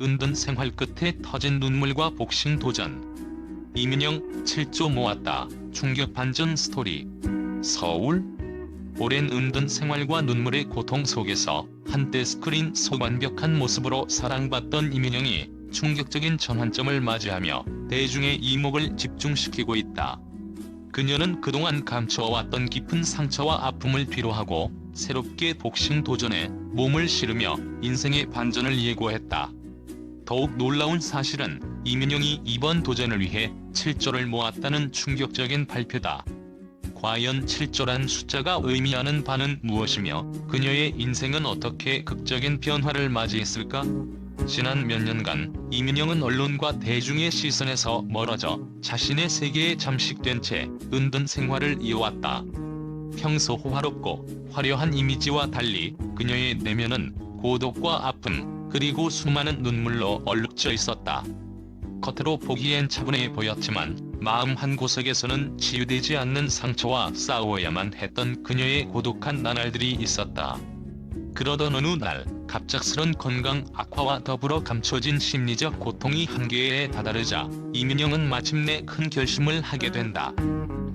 은둔 생활 끝에 터진 눈물과 복싱 도전. 이민영 7조 모았다. 충격 반전 스토리. 서울 오랜 은둔 생활과 눈물의 고통 속에서 한때 스크린 속 완벽한 모습으로 사랑받던 이민영이 충격적인 전환점을 맞이하며 대중의 이목을 집중시키고 있다. 그녀는 그동안 감춰왔던 깊은 상처와 아픔을 뒤로하고 새롭게 복싱 도전에 몸을 실으며 인생의 반전을 예고했다. 더욱 놀라운 사실은 이민영이 이번 도전을 위해 7조를 모았다는 충격적인 발표다. 과연 7조란 숫자가 의미하는 바는 무엇이며 그녀의 인생은 어떻게 극적인 변화를 맞이했을까? 지난 몇 년간 이민영은 언론과 대중의 시선에서 멀어져 자신의 세계에 잠식된 채 은둔 생활을 이어왔다. 평소 호화롭고 화려한 이미지와 달리 그녀의 내면은 고독과 아픔 그리고 수많은 눈물로 얼룩져 있었다. 겉으로 보기엔 차분해 보였지만 마음 한 구석에서는 치유되지 않는 상처와 싸워야만 했던 그녀의 고독한 나날들이 있었다. 그러던 어느 날 갑작스런 건강 악화와 더불어 감춰진 심리적 고통이 한계에 다다르자 이민영은 마침내 큰 결심을 하게 된다.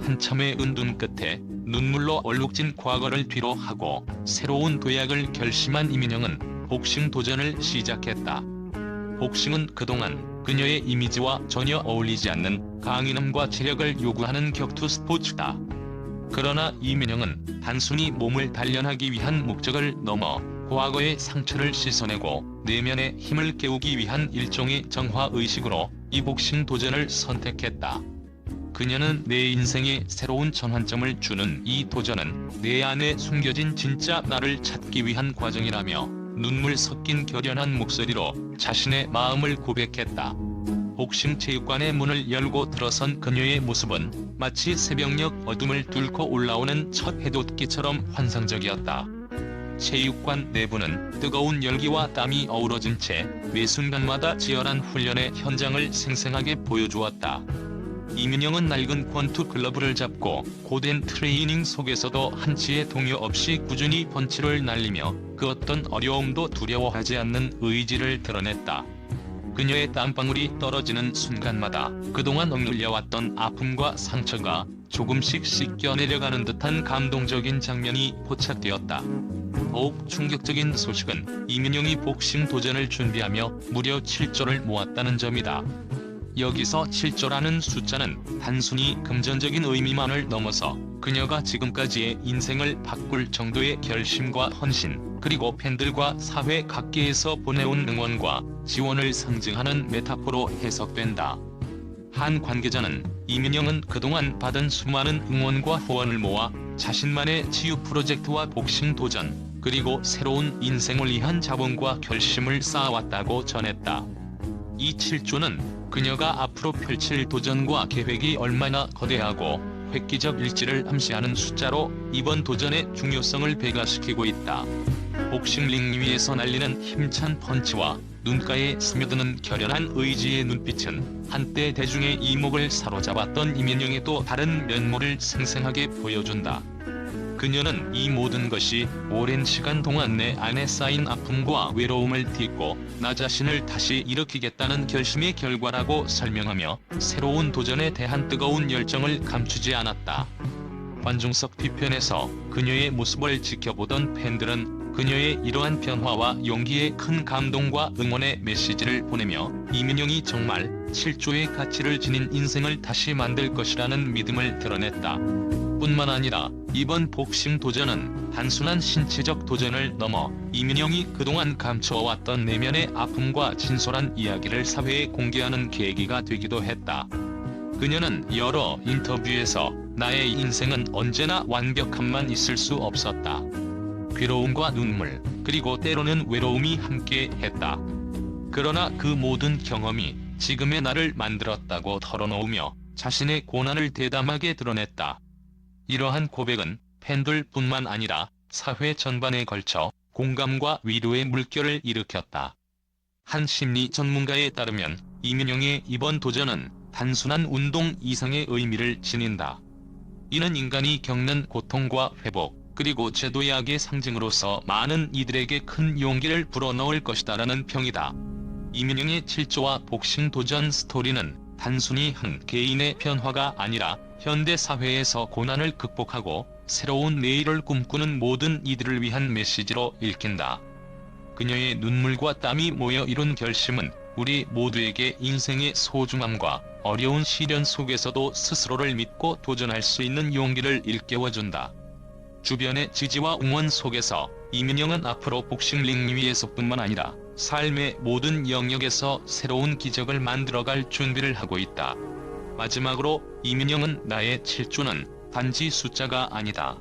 한참의 은둔 끝에 눈물로 얼룩진 과거를 뒤로 하고 새로운 도약을 결심한 이민영은 복싱 도전을 시작했다. 복싱은 그동안 그녀의 이미지와 전혀 어울리지 않는 강인함과 체력을 요구하는 격투 스포츠다. 그러나 이민영은 단순히 몸을 단련하기 위한 목적을 넘어 과거의 상처를 씻어내고 내면의 힘을 깨우기 위한 일종의 정화의식으로 이 복싱 도전을 선택했다. 그녀는 내 인생에 새로운 전환점을 주는 이 도전은 내 안에 숨겨진 진짜 나를 찾기 위한 과정이라며 눈물 섞인 결연한 목소리로 자신의 마음을 고백했다. 복싱 체육관의 문을 열고 들어선 그녀의 모습은 마치 새벽녘 어둠을 뚫고 올라오는 첫 해돋기처럼 환상적이었다. 체육관 내부는 뜨거운 열기와 땀이 어우러진 채 매 순간마다 치열한 훈련의 현장을 생생하게 보여주었다. 이민영은 낡은 권투 글러브를 잡고 고된 트레이닝 속에서도 한치의 동요 없이 꾸준히 펀치를 날리며 그 어떤 어려움도 두려워하지 않는 의지를 드러냈다. 그녀의 땀방울이 떨어지는 순간마다 그동안 억눌려왔던 아픔과 상처가 조금씩 씻겨 내려가는 듯한 감동적인 장면이 포착되었다. 더욱 충격적인 소식은 이민영이 복싱 도전을 준비하며 무려 7조를 모았다는 점이다. 여기서 7조라는 숫자는 단순히 금전적인 의미만을 넘어서 그녀가 지금까지의 인생을 바꿀 정도의 결심과 헌신, 그리고 팬들과 사회 각계에서 보내온 응원과 지원을 상징하는 메타포로 해석된다. 한 관계자는 이민영은 그동안 받은 수많은 응원과 후원을 모아 자신만의 치유 프로젝트와 복싱 도전, 그리고 새로운 인생을 위한 자본과 결심을 쌓아왔다고 전했다. 이 7조는 그녀가 앞으로 펼칠 도전과 계획이 얼마나 거대하고 획기적 일지를 암시하는 숫자로 이번 도전의 중요성을 배가시키고 있다. 복싱링 위에서 날리는 힘찬 펀치와 눈가에 스며드는 결연한 의지의 눈빛은 한때 대중의 이목을 사로잡았던 이민영의 또 다른 면모를 생생하게 보여준다. 그녀는 이 모든 것이 오랜 시간 동안 내 안에 쌓인 아픔과 외로움을 딛고 나 자신을 다시 일으키겠다는 결심의 결과라고 설명하며 새로운 도전에 대한 뜨거운 열정을 감추지 않았다. 관중석 뒤편에서 그녀의 모습을 지켜보던 팬들은 그녀의 이러한 변화와 용기에 큰 감동과 응원의 메시지를 보내며 이민영이 정말 7조의 가치를 지닌 인생을 다시 만들 것이라는 믿음을 드러냈다. 뿐만 아니라 이번 복싱 도전은 단순한 신체적 도전을 넘어 이민영이 그동안 감춰왔던 내면의 아픔과 진솔한 이야기를 사회에 공개하는 계기가 되기도 했다. 그녀는 여러 인터뷰에서 나의 인생은 언제나 완벽함만 있을 수 없었다. 괴로움과 눈물, 그리고 때로는 외로움이 함께 했다. 그러나 그 모든 경험이 지금의 나를 만들었다고 털어놓으며 자신의 고난을 대담하게 드러냈다. 이러한 고백은 팬들 뿐만 아니라 사회 전반에 걸쳐 공감과 위로의 물결을 일으켰다. 한 심리 전문가에 따르면 이민영의 이번 도전은 단순한 운동 이상의 의미를 지닌다. 이는 인간이 겪는 고통과 회복, 그리고 제도약의 상징으로서 많은 이들에게 큰 용기를 불어넣을 것이다라는 평이다. 이민영의 7조와 복싱 도전 스토리는 단순히 한 개인의 변화가 아니라 현대 사회에서 고난을 극복하고 새로운 내일을 꿈꾸는 모든 이들을 위한 메시지로 읽힌다. 그녀의 눈물과 땀이 모여 이룬 결심은 우리 모두에게 인생의 소중함과 어려운 시련 속에서도 스스로를 믿고 도전할 수 있는 용기를 일깨워준다. 주변의 지지와 응원 속에서 이민영은 앞으로 복싱 링 위에서뿐만 아니라 삶의 모든 영역에서 새로운 기적을 만들어갈 준비를 하고 있다. 마지막으로 이민영은 나의 7조는 단지 숫자가 아니다.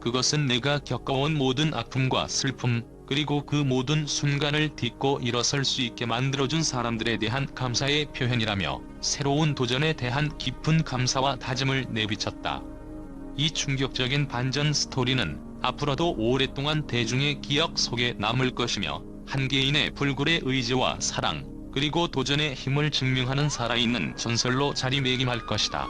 그것은 내가 겪어온 모든 아픔과 슬픔, 그리고 그 모든 순간을 딛고 일어설 수 있게 만들어준 사람들에 대한 감사의 표현이라며 새로운 도전에 대한 깊은 감사와 다짐을 내비쳤다. 이 충격적인 반전 스토리는 앞으로도 오랫동안 대중의 기억 속에 남을 것이며 한 개인의 불굴의 의지와 사랑, 그리고 도전의 힘을 증명하는 살아있는 전설로 자리매김할 것이다.